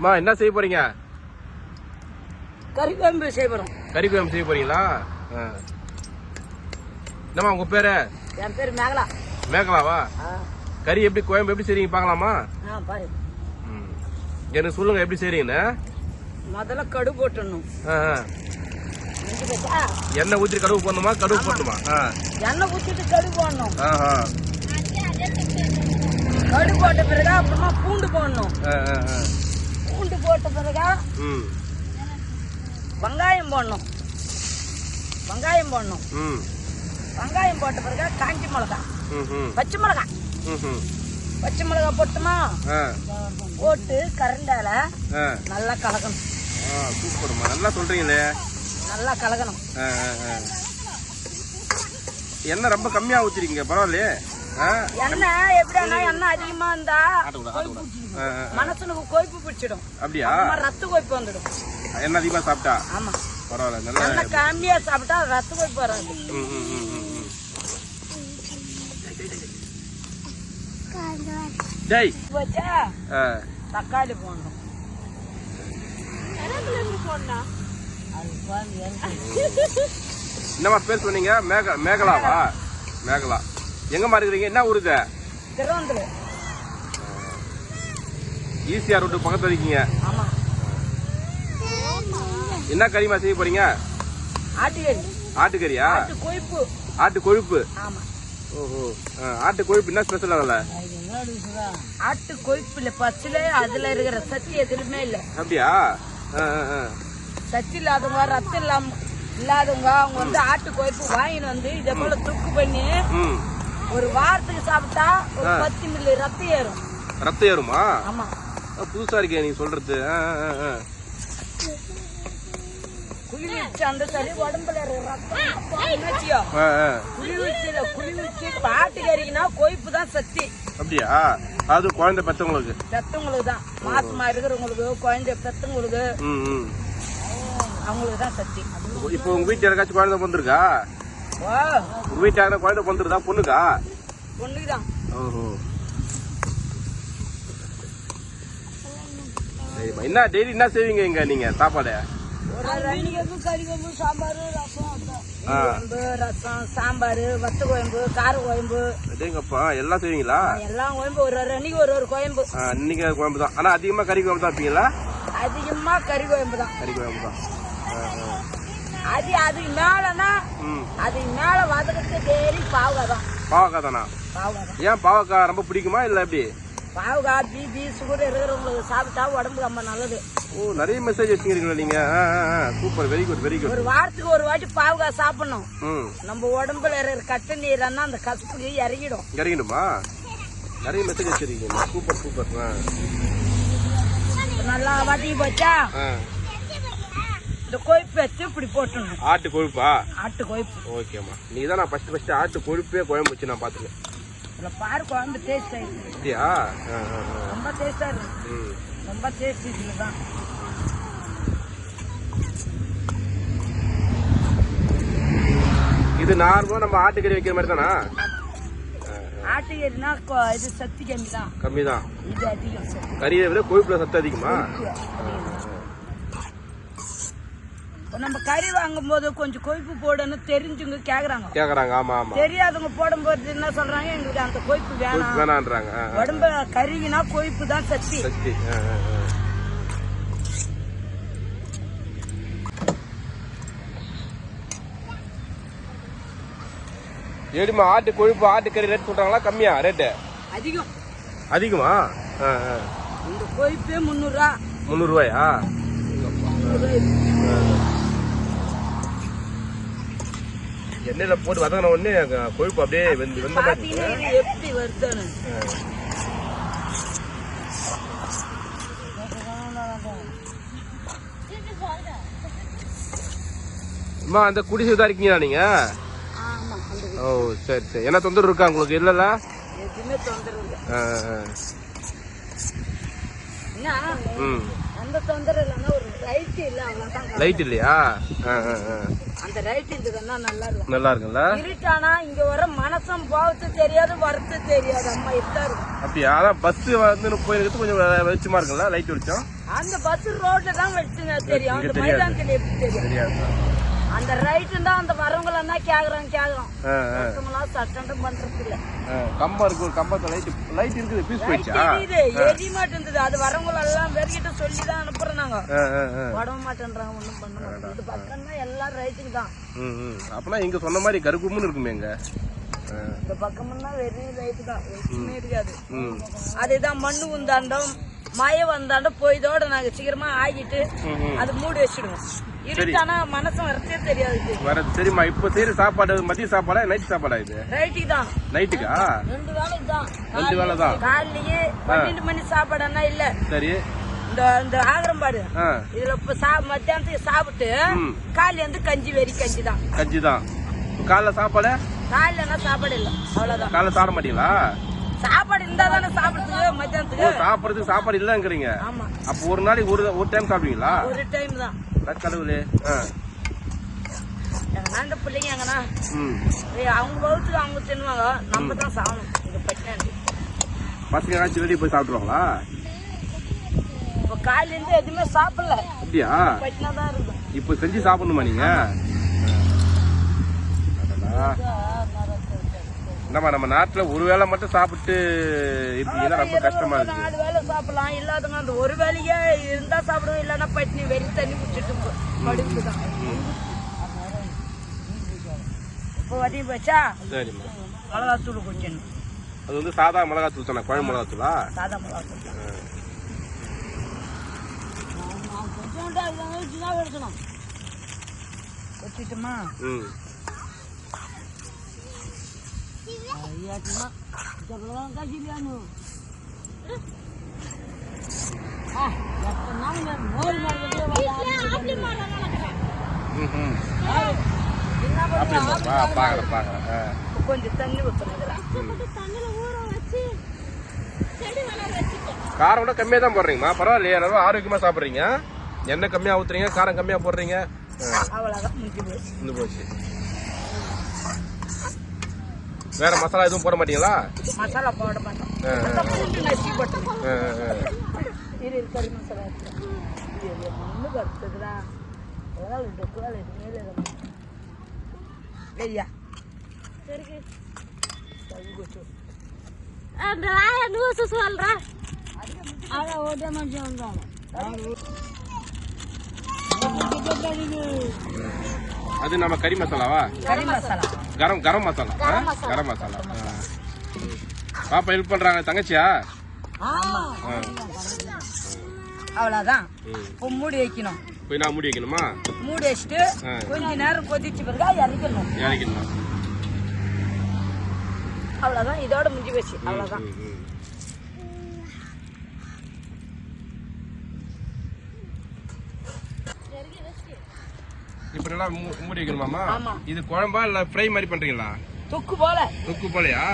அம்மா என்ன செய்ய போறீங்க? கறி குழம்பு செய்வோம் கறி குழம்பு செய்ய போறீங்களா. என்னம்மா உங்க பேரு? என் பேர் மேகலா. மேகலாவா? ஆ. கறி எப்படி குழம்பு எப்படி செய்றீங்க பார்க்கலாமா. எனக்கு சொல்லுங்க எப்படி செய்றீங்கன்னு. முதல்ல கடு போட்டுடணும். ஆ, ஆ. இஞ்சி வச்சா எண்ணெய் ஊற்றி கடுகு போடணுமா? கடுகு போடணுமா எண்ணெய் ஊற்றிட்டு கடு போடணும். ஆஹா. கடு போட்ட பிறகு அப்புறமா பூண்டு போடணும். போட்ட பிறகு ம். வெங்காயம் போடணும். வெங்காயம் போடணும். ம். வெங்காயம் போட்ட பிறகு காஞ்சி மிளகா. ம் ம் பச்சை மிளகா. ம் ம் பச்சை மிளகா போட்டுமா? போட்டு கரண்டால நல்லா கலக்கணும். சூப்பர்மா. நல்லா சொல்றீங்களே. நல்லா கலக்கணும். எண்ணெய் ரொம்ப கம்மியா ஊத்திருக்கீங்க பரவாயில்லையே. எண்ணெய் எப்படின்னா எண்ணெய் அதிகமா இருந்தா. மனசுனுக்கு கொழுப்பு பிடிச்சிடும். அப்படியா? ரத்த கொழுப்பு வந்துடும். எண்ணெய் அதிகமா சாப்பிட்டா? ஆமா. பரவாயில்ல நல்லா கம்மியா சாப்பிட்டா ரத்த கொழுப்பு வராது. டேய். வச்சா ஆ, தக்காளி போடணும். என்னம்மா பேர் சொன்னீங்க? மேக மேகலாவா? மேகலா. எங்கம்மா இருக்கிறீங்க? என்ன ஊருது திருவந்தில ஈசிஆர் ரோட்டு பக்கத்துல இருக்கீங்க. என்ன கறிமா செய்ய போறீங்க? ஆட்டுக்கறி. ஆட்டுக்கறியா? ஆட்டு கொழுப்பு. கொழுப்பு. ஓஹோ. ஆட்டு கொழுப்பு என்ன ஸ்பெஷல் அதில்? ஆட்டு கொழுப்புல பச்சில அதுல இருக்கிற சத்து எதுலுமே இல்ல. அப்படியா. சத்து இல்லாதவங்க ரத்தம் இல்லாம இல்லாதவங்க அவங்க வந்து ஆட்டு கொழுப்பு வாங்கிட்டு வந்து இதே போல துக்கு பண்ணி ஒரு வாரத்துக்கு சாப்பிட்டா ஒரு. பத்து மில்லி ரத்தம் ஏறும். ரத்தம் ஏறுமா? ஆமா. புதுசா இருக்கே நீங்க சொல்றது. அந்த சளி உடம்புல ஆட்டுக்கறிக்குன்னா கொழுப்பு தான் சக்தி. அப்படியா? அது குழந்தை பெற்றவங்களுக்கு பெத்தவங்களுக்கு தான். மாசமா இருக்கிறவங்களுக்கு குழந்தை பெத்தவங்களுக்கு. ம் ம். அவங்களுக்கு தான் சக்தி. இப்போ உங்க வீட்டுல யாருக்காச்சும் குழந்தை பிறந்திருக்கா? உங்க வீட்டுல யாரும் குழந்தை பிறந்திருக்கா? பொண்ணுக்கா? பொண்ணுக்குதான். ஓஹோ. சரிம்மா. என்ன டெய்லி என்ன செய்வீங்க இங்க நீங்க? சாப்பாடு? சாம்பார் ரசம் சாம்பார் வத்த குழம்பு கார குழம்பு அதேங்கப்பா எல்லாம் செய்வீங்களா? எல்லாம் குழம்பு ஒரு ஒரு அன்னைக்கு ஒரு ஒரு குழம்பு ஆ, இன்னைக்கு குழம்பு தான். ஆனா அதிகமா கறி தான் இருப்பீங்களா அதிகமா கறி தான் கறி தான். அது அதுக்கு மேலனா அதுக்கு மேல வதக்கிறது டெய்லி பாவக்காய் தான்? பாவக்காய் தானா தான். ஏன் பாவக்காய் ரொம்ப பிடிக்குமா இல்ல எப்படி? பாவக்காய் பிபி சுகர் இருக்கிறவங்களுக்கு சாப்பிட்டா உடம்புக்கு ரொம்ப நல்லது. ஓ நிறைய மெசேஜ் வச்சுக்கிறீங்களா நீங்க? Super very good very good ஒரு வாரத்துக்கு ஒரு வாட்டி பாவக்காய் சாப்பிடணும். நம்ம உடம்புல இருக்கிற கட்டு நீரன்னா அந்த கசப்புக்கு இறங்கிடும். இறங்கிடுமா? நிறைய மெசேஜ் வச்சிருக்கீங்க சூப்பர் சூப்பர். நல்லா வதக்கி போச்சா? ஆ. இந்த கொழுப்பு வச்சு இப்படி போட்டுடணும். ஆட்டு கொழுப்பா ஆட்டு கொழுப்பு ஓகேம்மா. நீ தான் நான் ஃபர்ஸ்ட் ஃபர்ஸ்ட் ஆட்டு கொழுப்பே குழம்பு வச்சு நான் பார்த்துக்கேன் இதில் பாரு குழம்பு டேஸ்ட் ஆயிடுச்சு. அப்படியா. ரொம்ப டேஸ்டா இருக்கு. ரொம்ப டேஸ்ட் இதில் தான் இது நார்மலா நம்ம ஆட்டுக்கறி வைக்கிற மாதிரி தானா? ஆட்டுக்கறினா இது சக்தி கம்மி தான் கம்மி தான் இது அதிகம் கறியை விட கொழுப்புல சத்து அதிகமா. நம்ம கறி வாங்கும்போது கொஞ்சம் கொழுப்பு போடணும் தெரிஞ்சுங்க கேக்குறாங்க. கேக்குறாங்க ஆமா ஆமா. தெரியாதவங்க போடும்போது என்ன சொல்றாங்க? எங்களுக்கு அந்த கொழுப்பு வேணாம். வேணான்றாங்க. ஆ. உடம்பு கறினா கொழுப்பு தான் சக்தி. சக்தி. எப்படிம்மா ஆட்டு கொழுப்பு ஆட்டுக்கறி ரேட் சொல்றாங்களா? கம்மியா ரேட்டு அதிகம். அதிகமா. இந்த கொழுப்பே முந்நூறுரூவா முந்நூறுவாயா? எண்ணெயில போட்டு வதங்கின உடனே கொழுப்பு அப்படியே வெந்து வெந்த மாதிரி எப்படி வருதுன்னு. அம்மா அந்த குடிசை தான் இருக்கீங்களா நீங்க? ஓ சரி சரி. என்ன தொந்தரவு இருக்கா உங்களுக்கு? இல்லல்ல எதுவுமே தொந்தரவு இல்லை. ம். எந்த தொந்தரவு இல்லைன்னா ஒரு ரைட்டு இல்ல அவ்வளவுதான் லைட் இல்லையா? ஆ, ஆ, ஆ. அந்த ரைட் இருந்ததுன்னா நல்லா இருக்கும். நல்லா இருக்குல்ல இருட்டானா இங்க வர மனசம் போகிறது தெரியாது வரத்து தெரியாது. அம்மா இப்படிதான் இருக்கும். அப்படியா? அதான் பஸ் வந்து போயிருக்கிறது கொஞ்சம் வெளிச்சமா இருக்குல்ல லைட் வெளிச்சம்? அந்த பஸ் ரோட்ல தான் வச்சுங்க தெரியும். அந்த தெரியாது. மைதானத்துல எப்படி தெரியும்? தெரியாது. அந்த ரைட்டு தான் அந்த வரவங்க என்ன கேக்குறாங்க கேக்குறோம் ஆ, சுத்தமெல்லாம் சட்டம் பண்றது இல்ல. கம்பம் இருக்கு ஒரு கம்பத்துல லைட் லைட் இருக்குது பீஸ் போயிடுச்சா? தெரியுது எரி மாட்டேங்குது அது வரவங்க எல்லாம் பேர்கிட்ட சொல்லி தான் அனுப்புறோம் நாங்க. உடம்ப மாட்டேன்றாங்க ஒண்ணும் பண்ண மாட்டேன் இது பக்கம்னா எல்லாம் ரைட்டுக்கு தான். ம், ம். அப்பனா இங்க சொன்ன மாதிரி கருக்குமுன்னு இருக்குமே. இந்த பக்கம்னா வெறும் ரைட்டு தான். எதுவுமே இருக்காது. அதுதான் மண்ணு உந்தாண்டம். மழை வந்தாண்டம் போயதோட நாங்க சீக்கிரமா ஆகிட்டு. அது மூடி வச்சிடுவோம். இருட்டானா மனசு வரத்தே தெரியாது வர சரிம்மா இப்போ செய்யற சாப்பாடு மதிய சாப்பாடா நைட் சாப்பாடா இது? ரைட்டுக்கு தான். நைட்டுக்கா ரெண்டு வேலைக்கு தான். ரெண்டு வேலை தான். பன்னெண்டு மணி சாப்பாடுன்னா இல்ல. சரி. இந்த இந்த ஆகரம்பாடு. இதுல இப்ப சா மத்தியானத்துக்கு சாப்பிட்டு. காலையில இருந்து கஞ்சி வெறி கஞ்சி தான். கஞ்சி தான். காலைல சாப்பாடு? காலையிலனா சாப்பாடு இல்ல. அவ்வளவுதான். காலைல சாப்பிட மாட்டீங்களா? சாப்பாடு இருந்தா தானே சாப்பிடுறதுக்கு மத்தியானத்துக்கு? சாப்பிடுறதுக்கு சாப்பாடு இல்லங்கிறீங்க. ஆமா. அப்போ ஒரு நாளைக்கு ஒரு ஒரு டைம் சாப்பிடுவீங்களா? ஒரு டைம் தான். கடவுளே. ஆ. எங்கன்னா இந்த பிள்ளைங்க எங்கன்னா அவங்க வகுத்துக்கு அவங்க தின்னுவாங்க. நம்ம தான் இந்த பட்டினாண்டு பசங்க ஏதாச்சும் வெளியே போய் சாப்பிடுவாங்களா இப்ப காலையில இருந்து எதுவுமே சாப்பிடல. அப்படியா? பட்டினா தான் இருக்கும் இப்போ செஞ்சு சாப்பிடணுமா நீங்க? அடடா. நம்ம நம்ம நாட்டுல ஒரு வேளை மட்டும் சாப்பிட்டு இருக்கீங்கன்னா ரொம்ப கஷ்டமா இருக்கு நாலு வேளை சாப்பிடலாம். இல்லாதவங்க அந்த ஒரு வேலையே இருந்தா சாப்பிடுவோம் இல்லைன்னா பட்டினி வெறி தண்ணி குடிச்சிட்டு படுத்து தான் இப்போ வதி போச்சா? சரிம்மா. மிளகாத்தூள் கொஞ்சம். அது வந்து சாதா மிளகாத்தூள் தானே குழம்பு மிளகாத்தூளா? சாதா மிளகாத்தூள். வச்சுதான் எடுக்கணும். வச்சுட்டுமா ம். ஐயாச்சுமா இதெல்லாம் கஜிலியானு ஆ எத்தனை நாள் மேம் நோய் மாதிரி ம் ம் என்ன அப்படிங்களா பண்ணுறோம் பா பார்க்குறேன் பார்க்குறேன் ஆ கொஞ்சம் தண்ணி காரம் கூட கம்மியாக தான் போடுறீங்கம்மா பரவாயில்லையே நல்லா ஆரோக்கியமாக சாப்பிட்றீங்க எண்ணெய் கம்மியாக ஊற்றுறீங்க காரம் கம்மியாக போடுறீங்க இருந்து போச்சு வேற மசாலா எதுவும் போட மாட்டீங்களா? மசாலா போட மாட்டோம். இது இது கறி மசாலா. இது இது மண்ணு கருத்துக்குதா அதெல்லாம் ரெண்டு எதுவுமே இல்லை இல்லையா சரி கொச்சு அதான் ஓட்டே மனுஷன் வந்தாங்க அது நம்ம கறி மசாலாவா? கறி மசாலா. கரம் கரம் மசாலா? கரம் மசாலா. பாப்பா ஹெல்ப் பண்றாங்க. தங்கச்சியா. இப்போ மூடி வைக்கணும். போய் நான் மூடி வைக்கணுமா? மூடி வச்சுட்டு. கொஞ்ச நேரம் கொதிச்சு பிறகு இறக்கணும் இறக்கணும் அவ்வளோதான் இதோட முடிஞ்சு போச்சு. அவ்வளோதான் இப்ப நல்லா மூடி வைக்கணுமாமா. இது குழம்பா இல்ல ஃப்ரை மாதிரி பண்றீங்களா? தொக்கு போல. தொக்கு போலையா.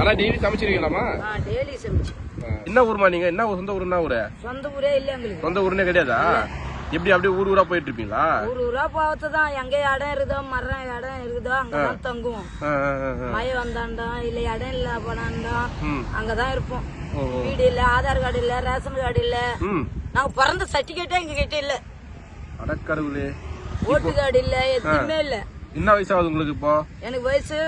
ஆனா டெய்லி சமைச்சிருக்கீங்களாமா டெய்லி சமைச்சு. என்ன ஊருமா நீங்க? என்ன சொந்த ஊர் என்ன ஊரு? சொந்த ஊரே இல்லை எங்களுக்கு. சொந்த ஊருனே கிடையாதா? எப்படி அப்படியே ஊர் ஊரா போயிட்டு இருப்பீங்களா? ஊர் ஊரா போகிறது தான் எங்க இடம் இருக்குதோ மரம் இடம் இருக்குதோ அங்கதான் தங்குவோம். மழை வந்தாண்டோம் இல்ல இடம் இல்ல போனாண்டோம் ம். அங்கதான் இருப்போம். வீடு இல்ல ஆதார் கார்டு இல்ல ரேஷன் கார்டு இல்ல. நாங்க பிறந்த சர்டிபிகேட்டே எங்க கிட்ட இல்ல அடக்கடவுளே ஓட்டு கார்டு இல்ல எதுவுமே இல்ல. என்ன வயசாகுது உங்களுக்கு இப்போ? எனக்கு வயசு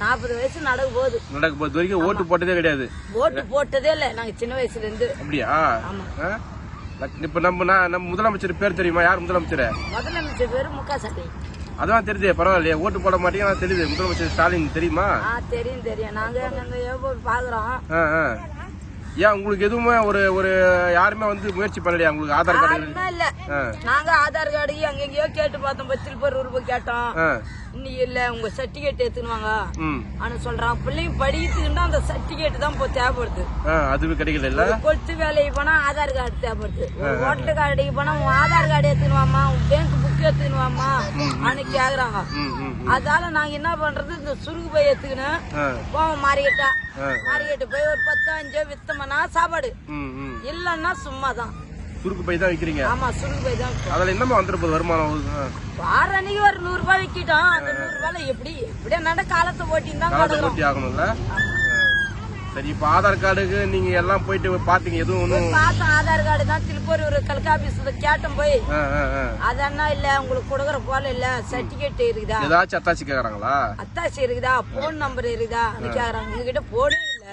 நாற்பது வயசு நடக்க போகுது. நடக்க போது வரைக்கும் ஓட்டு போட்டதே கிடையாது. ஓட்டு போட்டதே இல்ல நாங்க சின்ன வயசுல இருந்து. அப்படியா? ஆமா. இப்ப நம்ம நம்ம முதலமைச்சர் பேர் தெரியுமா? யார் முதலமைச்சர்? முதலமைச்சர் பேரு சட்டை அதான் தெரியுதே பரவாயில்லையே. ஓட்டு போட மாட்டீங்க தெரியுது. முதலமைச்சர் ஸ்டாலின் தெரியுமா? தெரியும் தெரியும். நாங்க பாக்குறோம். ஏன் உங்களுக்கு எதுவுமே ஒரு ஒரு யாருமே வந்து முயற்சி பண்ணலையா? உங்களுக்கு ஆதார் கார்டு இல்ல. நாங்க ஆதார் கார்டு அங்கெங்கயோ கேட்டு பார்த்தோம். பத்தில் பேர் ரூபாய் கேட்டோம். இன்னும் இல்ல. உங்க சர்டிபிகேட் எடுத்துன்னு வாங்க ம். ஆனா சொல்றான் பிள்ளைங்க படிக்கிறதுக்குன்னா அந்த சர்டிபிகேட் தான் இப்போ தேவைப்படுது. அதுவே கிடைக்கல இல்ல? ஒரு கொளுத்து வேலைக்கு போனா ஆதார் கார்டு தேவைப்படுது. ஹோட்டல் கார்டுக்கு போனா உன் ஆதார் கார்டு எடுத்துன்னு வாமா உன் பேங்க் புக் புக்கு எடுத்துக்கணுமாம்மா அன்னைக்கு கேக்குறாங்க. அதால நாங்க என்ன பண்றது? இந்த சுருக்கு போய் எடுத்துக்கணும் போவோம் மாறிக்கிட்டா. ஆ. மாறிக்கிட்டு போய் ஒரு பத்து அஞ்சு வித்தோம்னா சாப்பாடு. இல்லன்னா சும்மா தான் சுருக்கு பை ஆமா சுருக்கு போய் தான் அதில் வருமானம். வார அன்னைக்கு ஒரு நூறு ரூபாய் விக்கிட்டோம். அந்த நூறு ரூபாயில எப்படி? எப்படியா நட காலத்தை ஓட்டின்னு தான் ஓட்டி ஆகணும்ல. சரி இப்போ ஆதார் கார்டுக்கு நீங்க எல்லாம் போயிட்டு பார்த்தீங்க எதுவும் ஒன்றும் பார்த்தோம் ஆதார் கார்டு தான் திருப்பூர் ஒரு கலெக்டர் ஆபீஸ்ல கேட்டோம் போய். அதன்னா இல்ல உங்களுக்கு கொடுக்குற போல இல்ல சர்டிபிகேட் இருக்குதா? ஏதாச்சும் அத்தாச்சி கேட்குறாங்களா அத்தாச்சி இருக்குதா? போன் நம்பர் இருக்குதா? அது கேக்குறாங்க உங்ககிட்ட போனே இல்ல.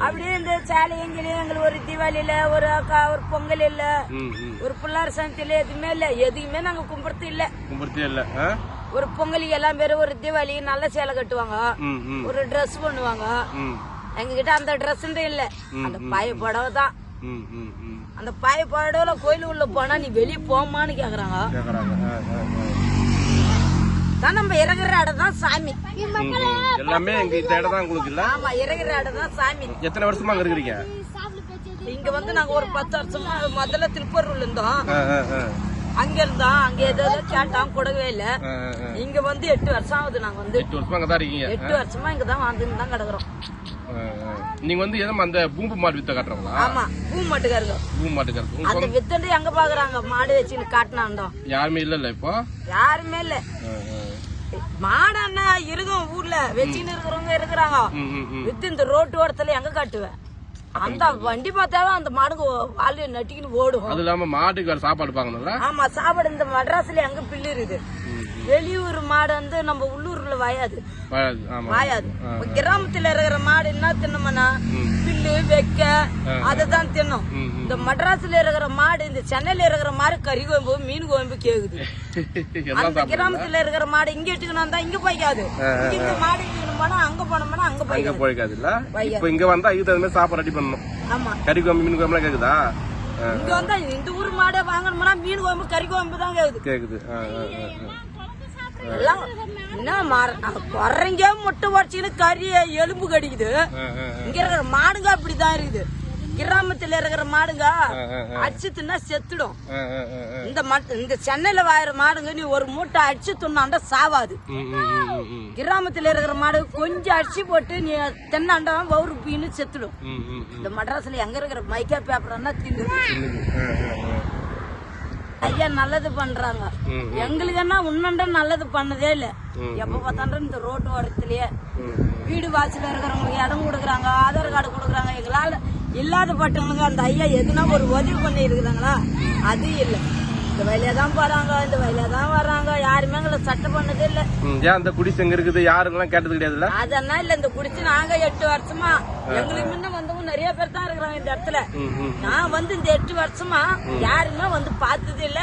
அப்படியே இந்த சேலை எங்கேயும் எங்களுக்கு ஒரு தீபாவளியில ஒரு க- ஒரு பொங்கல் இல்ல. ஒரு பிள்ளார் சந்தியில எதுவுமே இல்ல. எதுவுமே நாங்க கும்பிடுறது இல்ல. கும்பிடுத்தே இல்லை. ஒரு பொங்கலுக்கு எல்லாம் பேரும் ஒரு தீபாவளி நல்ல சேலை கட்டுவாங்க. ஒரு Dress பண்ணுவாங்க. ம். எங்க கிட்ட அந்த ட்ரெஸ் இல்ல. அந்த பாய புடவை தான். ம் ம் ம். அந்த பாய புடவைல கோயில் உள்ள போனா நீ வெளிய போமான்னு கேக்குறாங்க. தான் நம்ம இறங்குற இடம் தான் சாமி. எல்லாமே எங்க இந்த இடம் தான் உங்களுக்கு இல்ல? ஆமா இறங்குற இடம் தான் சாமி. எத்தனை வருஷமா அங்க இருக்கிறீங்க? இங்க வந்து நாங்க ஒரு பத்து வருஷமா முதல்ல திருப்பூர்ல இருந்தோம். அங்க இருந்தோம் அங்க ஏதோ கேட்டோம் கொடுக்கவே இல்ல. இங்க வந்து எட்டு வருஷம் ஆகுது நாங்க வந்து. எட்டு வருஷமா அங்க தான் இருக்கீங்க? எட்டு வருஷமா இங்க தான் வாழ்ந்துன்னு தான் கிடக்குறோம். நீங்க வந்து எதுவும் அந்த பூம்பு மாடு வித்த காட்டுறவங்களா? ஆமா பூ மட்டுக்காருங்க. பூம்பு மாட்டுக்காரங்க. அந்த வித்தண்டு எங்க பாக்குறாங்க? மாடு வச்சுன்னு காட்டினாண்டோம் யாருமே இல்ல இப்போ? யாருமே இல்ல. மாடு அண்ணா இருக்கும் ஊர்ல. வச்சுன்னு இருக்கிறவங்க இருக்கிறாங்க. வித்து இந்த ரோட்டு ஓரத்துல எங்க காட்டுவேன் அந்த வண்டி பார்த்தாவே அந்த மாடுங்க வாலி நட்டிக்கின்னு ஓடும். அது இல்லாம மாட்டுக்கு வேற சாப்பாடு பாக்கணும்ல ஆமா சாப்பாடு இந்த மட்ராஸ்ல எங்க பில்லு இருக்குது. வெளியூர் மாடு வந்து நம்ம உள்ளூர்ல வாயாது. வாயாது கிராமத்துல இருக்கிற மாடு என்ன தின்னோம்னா பில்லு வெக்க அததான் தின்னும். இந்த மட்ராஸ்ல இருக்கிற மாடு இந்த சென்னையில இருக்கிற மாடு கறி கோயம்பு மீன் கோயம்பு கேக்குது. அந்த கிராமத்துல இருக்கிற மாடு இங்க இட்டுக்கணும் வந்தா இங்க போய்க்காது. இந்த மாடு போனா அங்க போனோம்னா அங்க அங்க போய்க்காது. போய்க்காது. இல்ல இப்ப இங்க வந்தா இதுக்கு தகுந்த மாதிரி சாப்பாடு ரெடி பண்ணணும். ஆமா. கறி மீன் கேக்குதா? இங்க வந்தா இந்த ஊர் மாடை வாங்கணும்னா மீன் கோயம்பு கறி கோயம்பு தான் கேக்குது. கேக்குது. எல்லாம் என்ன மாற குறைங்க முட்டை உடச்சின்னு கறி எலும்பு கடிக்குது இங்க இருக்கிற மாடுங்க அப்படிதான் இருக்குது கிராமத்துல இருக்கிற மாடுங்க. அடிச்சு தின்னா செத்துடும். இந்த மட் இந்த சென்னையில வாயிற மாடுங்க நீ ஒரு மூட்டை அடிச்சு துண்ணாண்டா சாவாது. கிராமத்துல இருக்கிற மாடு கொஞ்சம் அடிச்சு போட்டு நீ தென்னாண்டா வவுறு பீன்னு செத்துடும். இந்த மட்ராஸ்ல எங்க இருக்கிற மைக்கா பேப்பர்னா தின்னு. ஐயா நல்லது பண்றாங்க. எங்களுக்கு என்ன உன்னண்ட நல்லது பண்ணதே இல்ல. எப்ப பார்த்தாலும் இந்த ரோட்டு ஓரத்திலேயே வீடு வாசல்ல இருக்கிறவங்களுக்கு இடம் கொடுக்குறாங்க ஆதார் கார்டு கொடுக்குறாங்க. எங்களால இல்லாத பட்டவங்களுக்கு அந்த ஐயா எதுனா ஒரு உதவி பண்ணி இருக்கிறாங்களா அது இல்ல. இந்த வழியா தான் போறாங்க இந்த வழியா தான் வர்றாங்க. யாருமே எங்களை சட்டம் பண்ணதே இல்ல. ஏன் அந்த குடிசை எங்க இருக்குது? யாருங்கெல்லாம் கேட்டது கிடையாதுல்ல? அதெல்லாம் இல்ல இந்த குடிச்சு நாங்க எட்டு வருஷமா. எங்களுக்கு முன்ன வந்தவங்க நிறைய பேர் தான் இருக்கிறாங்க இந்த இடத்துல. நான் வந்து இந்த எட்டு வருஷமா யாருமே வந்து பார்த்தது இல்ல.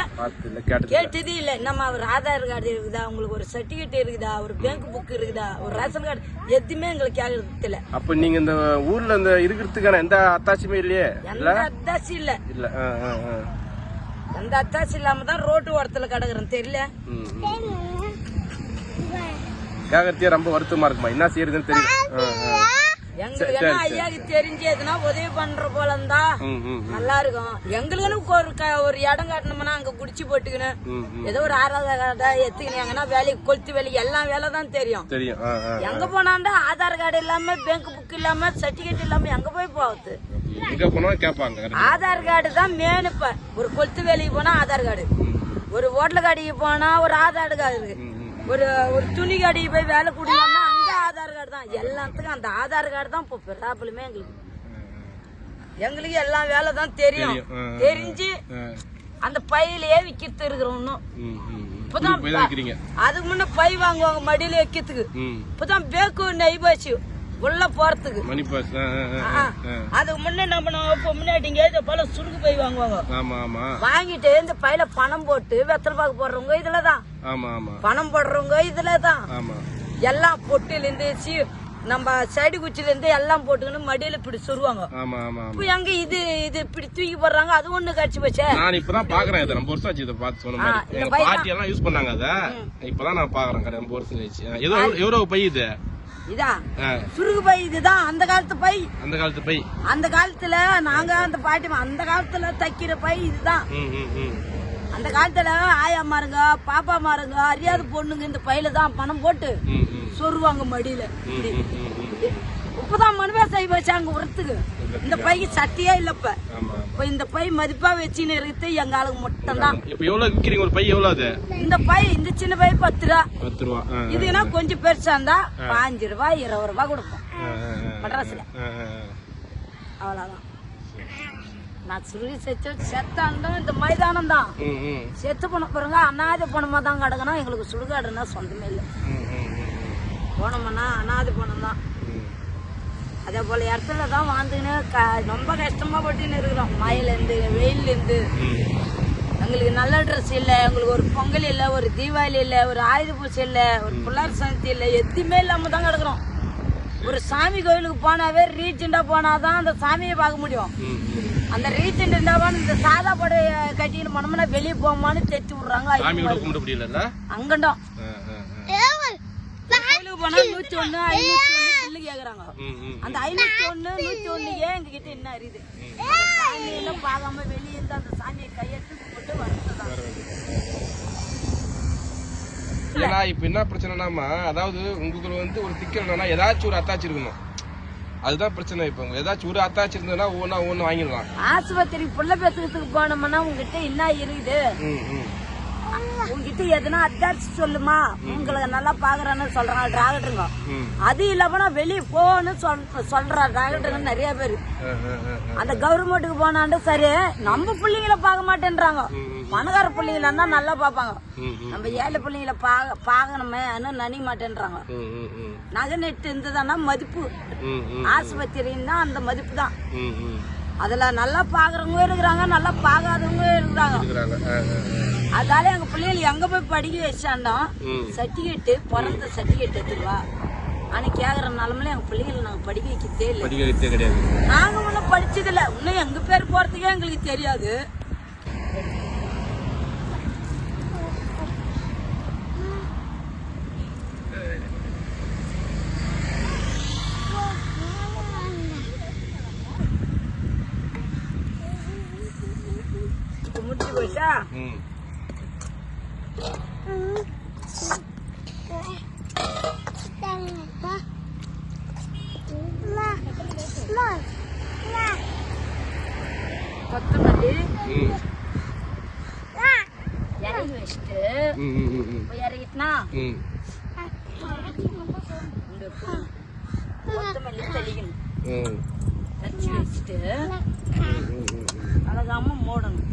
கேட்டது இல்ல. நம்ம ஒரு ஆதார் கார்டு இருக்குதா? உங்களுக்கு ஒரு சர்டிபிகேட் இருக்குதா? ஒரு பேங்க் புக் இருக்குதா? ஒரு ரேஷன் கார்டு எதுவுமே எங்களுக்கு கேட்கறது இல்ல. அப்ப நீங்க இந்த ஊர்ல இந்த இருக்கிறதுக்கான எந்த அத்தாட்சியுமே இல்லையே? இல்ல? எந்த அத்தாசி இல்ல இல்ல ஆ, ஆ, ஆ. எந்த அத்தாசி இல்லாம தான் ரோட்டு ஓரத்துல கிடக்குறேன் தெரியல ரொம்ப வருத்தமா இருக்குமா என்ன செய்யறதுன்னு தெரியும். எங்களுக்கு ஐயாக்கு தெரிஞ்சு எதுனா உதவி பண்ற போல இருந்தா. நல்லா இருக்கும் எங்களுக்குன்னு ஒரு ஒரு இடம் காட்டணும்னா அங்க குடிச்சு போட்டுக்கணும். ஏதோ ஒரு ஆறாவது கார்டா எத்துக்கணும் எங்கன்னா வேலைக்கு கொளுத்து வேலை எல்லாம் வேலை தான் தெரியும். எங்க போனாண்டா ஆதார் கார்டு இல்லாம பேங்க் புக் இல்லாம சர்டிபிகேட் இல்லாம எங்க போய் போகுது எங்க கேட்பாங்க. ஆதார் கார்டு தான் மேன் இப்ப. ஒரு கொளுத்து வேலைக்கு போனா ஆதார் கார்டு. ஒரு ஹோட்டல் கடைக்கு போனா ஒரு ஆதார் கார்டு இருக்கு. ஒரு ஒரு துணி கடைக்கு போய் வேலை கொடுக்கணும்னா அங்க ஆதார் கார்டு தான். எல்லாத்துக்கும் அந்த ஆதார் கார்டு தான் இப்போ ப்ராப்ளமே எங்களுக்கு. எங்களுக்கு எல்லாம் வேலை தான் தெரியும். தெரிஞ்சு. அந்த பையிலேயே விக்கிறது இருக்கிறோம் இன்னும். இப்பதான் அதுக்கு முன்ன பை வாங்குவாங்க மடியில வைக்கிறதுக்கு. இப்பதான் பேக்கு நெய் போச்சு. உள்ள போறதுக்கு. மணி பாஸ். அதுக்கு முன்ன நம்ம இப்ப முன்னாடி இங்க இது போல சுருக்கு பை வாங்குவாங்க. ஆமா ஆமா. வாங்கிட்டு இந்த பையில பணம் போட்டு வெத்தலை பாக்கு போடுறவங்க இதுலதான். ஆமா ஆமா. பணம் போடுறவங்க இதுலதான். ஆமா. எல்லாம் பொட்டில இருந்து சி நம்ம சைடு குச்சில இருந்து எல்லாம் போட்டுக்கின்னு மடியில இப்படி சொருவாங்க. ஆமா ஆமா ஆமா. இப்ப எங்க இது இது இப்படி தூக்கி போடுறாங்க? அது ஒண்ணு கடிச்சு போச்சே. நான் இப்பதான் பாக்குறேன் இதை. ரொம்ப வருஷம் ஆச்சு இதை பார்த்து சொன்ன மாதிரி இந்த பாட்டி எல்லாம் யூஸ் பண்ணாங்க அத. இப்பதான் நான் பாக்குறேன் கடை ரொம்ப வருஷம் கழிச்சு எவ்வளவு பை இது? இதா? ஆ, சுருக்கு பை இதுதான். அந்த காலத்து பை. அந்த காலத்து பை. அந்த காலத்துல நாங்க அந்த பாட்டி அந்த காலத்துல தைக்கிற பை இதுதான். அந்த காலத்துல ஆயா மாருங்க பாப்பா மாருங்க அறியாத பொண்ணுங்க இந்த பையில தான் பணம் போட்டு சொருவாங்க மடியில. ம், ம், ம், ம். இப்பதான் மனுவே செய்ய வச்சாங்க உரத்துக்கு இந்த பைக்கு சட்டியே இல்ல இப்ப. இந்த பை மதிப்பா வச்சுன்னு இருக்குது எங்க ஆளுக்கு மட்டும் தான் இப்ப எவ்வளவு விக்கிறீங்க? ஒரு பை எவ்வளவு அது? இந்த பை இந்த சின்ன பை பத்து ரூபா. பத்து ரூபா. இதுனா கொஞ்சம் பெருசா இருந்தா பாஞ்சு ரூபாய் இருபது ரூபாய் கொடுப்போம். மெட்ராஸ்ல. அவ்வளவுதான். நான் சுருகி செத்து செத்தாண்டும் இந்த மைதானம் தான் செத்து போன பிறகு அனாதை பணமா தான் கிடக்கணும். எங்களுக்கு சுடுகாடுன்னா சொந்தமே இல்லை. போனோம்னா அனாதை பணம் தான். அதே போல இடத்துல தான் வாழ்ந்துன்னு க ரொம்ப கஷ்டமா பட்டுன்னு இருக்கிறோம். மழையிலேருந்து வெயிலேருந்து. எங்களுக்கு நல்ல ட்ரெஸ் இல்லை எங்களுக்கு ஒரு பொங்கல் இல்லை ஒரு தீபாவளி இல்லை ஒரு ஆயுத பூஜை இல்லை ஒரு புள்ளார் சந்தி இல்லை எதுவுமே இல்லாமல் தான் கிடக்குறோம். ஒரு சாமி கோயிலுக்கு போனாவே ரீச்செண்டா போனாதான் அந்த சாமியை பார்க்க முடியும். அந்த ரீச்செண்ட் இருந்தாலும் இந்த சாதா படைய கட்டின்னு போனோம்னா வெளியே போமான்னு தைச்சு விடுறாங்க அங்கண்டம். கோயிலுக்கு போனா நூத்தி ஒண்ணு ஐநூத்தி ஒண்ணு பில்லு கேக்குறாங்க. அந்த ஐநூத்தி ஒண்ணு நூத்தி ஒண்ணு ஏன் எங்க கிட்ட என்ன அறியுது சாமியெல்லாம் பார்க்காம வெளியே இருந்து அந்த சாமியை கையெழுத்து போட்டு வரதுதான் ஏன்னா இப்ப என்ன பிரச்சனைனாமா அதாவது உங்களுக்கு வந்து ஒரு என்னன்னா ஏதாச்சும் ஒரு அத்தாச்சி இருக்கணும். அதுதான் பிரச்சனை இப்ப. ஏதாச்சும் ஒரு அத்தாச்சி இருந்ததுன்னா ஒவ்வொன்னா ஒவ்வொன்று வாங்கிடலாம். ஆஸ்பத்திரிக்கு புள்ள பேசுறதுக்கு போனோம்னா உங்ககிட்ட என்ன இருக்குது. உங்ககிட்ட எதுனா அத்தாச்சி சொல்லுமா உங்களை நல்லா பாக்குறேன்னு சொல்றாங்க டாக்டருங்க ம். அது இல்லாம வெளியே போன்னு சொல் சொல்ற டாக்டருங்க நிறைய பேர். அந்த கவர்மெண்ட்டுக்கு போனாண்டு சரி நம்ம பிள்ளைங்கள பார்க்க மாட்டேன்றாங்க பணக்கார பிள்ளைங்களா நல்லா பார்ப்பாங்க ம், ம். நம்ம ஏழை பிள்ளைங்கள பாக்க பார்க்கணுமே நினைக்க மாட்டேன்றாங்க. நகை நெட்டு இருந்ததுன்னா மதிப்பு. ஆஸ்பத்திரின்னா அந்த மதிப்பு தான். அதுல நல்லா பாக்குறவங்க இருக்கிறாங்க நல்லா பார்க்காதவங்க இருக்கிறாங்க அதால எங்க பிள்ளைகள் எங்க போய் படிக்க வச்சாண்டோம் ம். சர்டிபிகேட் பிறந்த சர்டிபிகேட் எடுத்துருவா ஆனா கேக்குற நிலமையில எங்க பிள்ளைகளை நாங்க படிக்க வைக்கிறதே இல்லை. படிக்க வைத்தே கிடையாது. நாங்க ஒன்றும் படிச்சதில்ல. இன்னும் எங்க பேர் போறதுக்கே எங்களுக்கு தெரியாது இப்ப முடிஞ்சு போச்சா ம். கொத்தமல்லி ம். இறங்கி வச்சுட்டு ம், ம், ம், ம். இப்ப இறங்கிட்டுனா ம். இந்த பூ- கொத்தமல்லி தெளிக்கணும் ம். வச்சு வச்சுட்டு ம், ம், ம், ம். அழகாம மூடணும்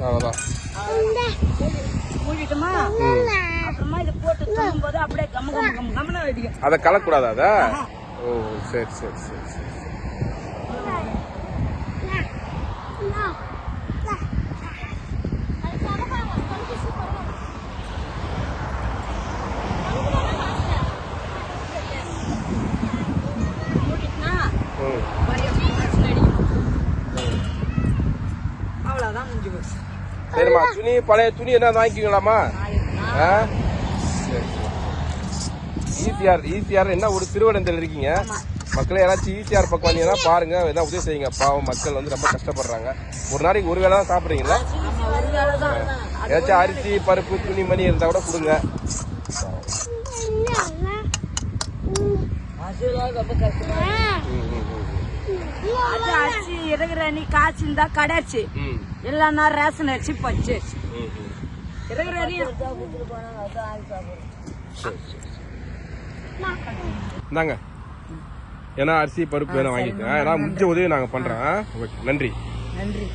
அவ்வளவுதான் மூடிட்டுமா அப்புறமா இதை போட்டு தூங்கும் போது அப்படியே கம்ம கம்ம கம்ம கம்மன வெடிக்கும் அதை கலக்கூடாதா அத? ஓ சரி சரி சரி சரி. சரிம்மா துணி பழைய துணி என்ன வாங்கிக்கலாமா ஆ? ஈசிஆர் ஈசிஆர் என்ன ஒரு திருவடத்தில் இருக்கீங்க? மக்களே யாராச்சும் ஈசிஆர் பக்கம் வந்தீங்கன்னா பாருங்க ஏதாவது உதவி செய்யுங்க. பாவம் மக்கள் வந்து ரொம்ப கஷ்டப்படுறாங்க. ஒரு நாளைக்கு ஒரு வேளை தான் சாப்பிட்றீங்களா? ஏதாச்சும் அரிசி பருப்பு துணி மணி இருந்தா கூட கொடுங்க. அரிசி இருக்கிற அன்னி காய்ச்சி இருந்தா கடைச்சி. இல்லைன்னா ரேஷன் அரிசி ம். இருக்கிற. இந்தாங்க. ஏன்னா அரிசி பருப்பு வேணா வாங்கிக்கோங்க ஏன்னா முடிஞ்ச உதவி நாங்கள் பண்ணுறோம் ஓகே. நன்றி. நன்றி.